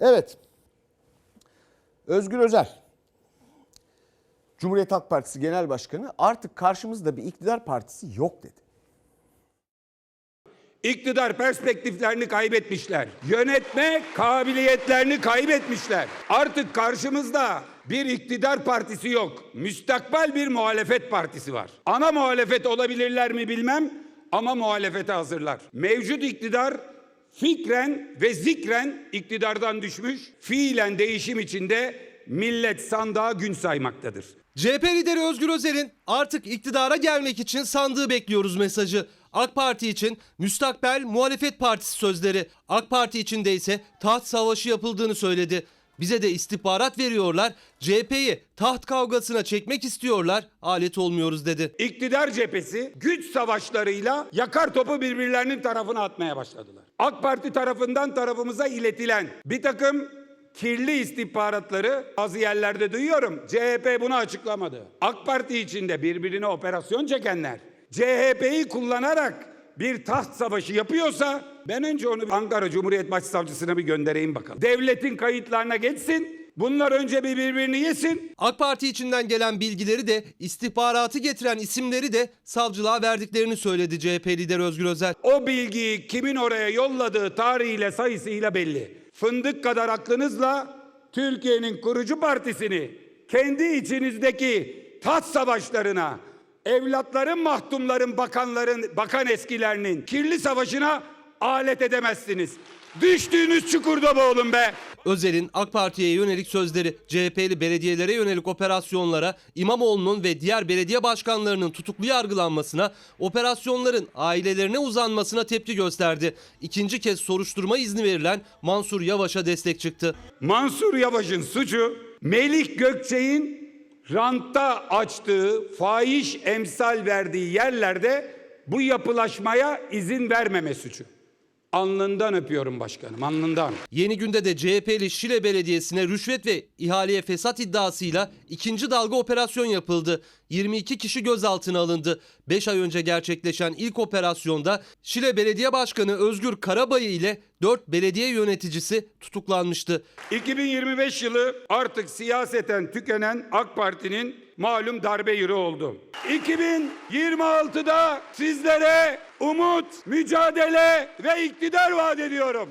Evet. Özgür Özel. Cumhuriyet Halk Partisi Genel Başkanı artık karşımızda bir iktidar partisi yok dedi. İktidar perspektiflerini kaybetmişler. Yönetme kabiliyetlerini kaybetmişler. Artık karşımızda bir iktidar partisi yok. Müstakbel bir muhalefet partisi var. Ana muhalefet olabilirler mi bilmem ama muhalefete hazırlar. Mevcut iktidar fikren ve zikren iktidardan düşmüş, fiilen değişim içinde millet sandığa gün saymaktadır. CHP lideri Özgür Özel'in artık iktidara gelmek için sandığı bekliyoruz mesajı. AK Parti için müstakbel muhalefet partisi sözleri. AK Parti içinde ise taht savaşı yapıldığını söyledi. Bize de istihbarat veriyorlar. CHP'yi taht kavgasına çekmek istiyorlar. Alet olmuyoruz dedi. İktidar cephesi güç savaşlarıyla yakar topu birbirlerinin tarafına atmaya başladılar. AK Parti tarafından tarafımıza iletilen bir takım kirli istihbaratları bazı yerlerde duyuyorum. CHP bunu açıklamadı. AK Parti içinde birbirine operasyon çekenler CHP'yi kullanarak bir taht savaşı yapıyorsa ben önce onu Ankara Cumhuriyet Başsavcısına bir göndereyim bakalım. Devletin kayıtlarına geçsin. Bunlar önce bir birbirini yesin. AK Parti içinden gelen bilgileri de istihbaratı getiren isimleri de savcılığa verdiklerini söyledi CHP lideri Özgür Özel. O bilgiyi kimin oraya yolladığı tarihiyle sayısıyla belli. Fındık kadar aklınızla Türkiye'nin kurucu partisini kendi içinizdeki taht savaşlarına, evlatların, mahtumların, bakanların, bakan eskilerinin kirli savaşına alet edemezsiniz. Düştüğünüz çukurda boğulun be. Özel'in AK Parti'ye yönelik sözleri, CHP'li belediyelere yönelik operasyonlara, İmamoğlu'nun ve diğer belediye başkanlarının tutuklu yargılanmasına, operasyonların ailelerine uzanmasına tepki gösterdi. İkinci kez soruşturma izni verilen Mansur Yavaş'a destek çıktı. Mansur Yavaş'ın suçu Melih Gökçe'nin rantta açtığı, fahiş emsal verdiği yerlerde bu yapılaşmaya izin vermeme suçu. Alnından öpüyorum başkanım, alnından. Yeni günde de CHP'li Şile Belediyesi'ne rüşvet ve ihaleye fesat iddiasıyla ikinci dalga operasyon yapıldı. 22 kişi gözaltına alındı. 5 ay önce gerçekleşen ilk operasyonda Şile Belediye Başkanı Özgür Karabayı ile 4 belediye yöneticisi tutuklanmıştı. 2025 yılı artık siyaseten tükenen AK Parti'nin malum darbe yılı oldu. 2026'da sizlere umut, mücadele ve iktidar vaat ediyorum.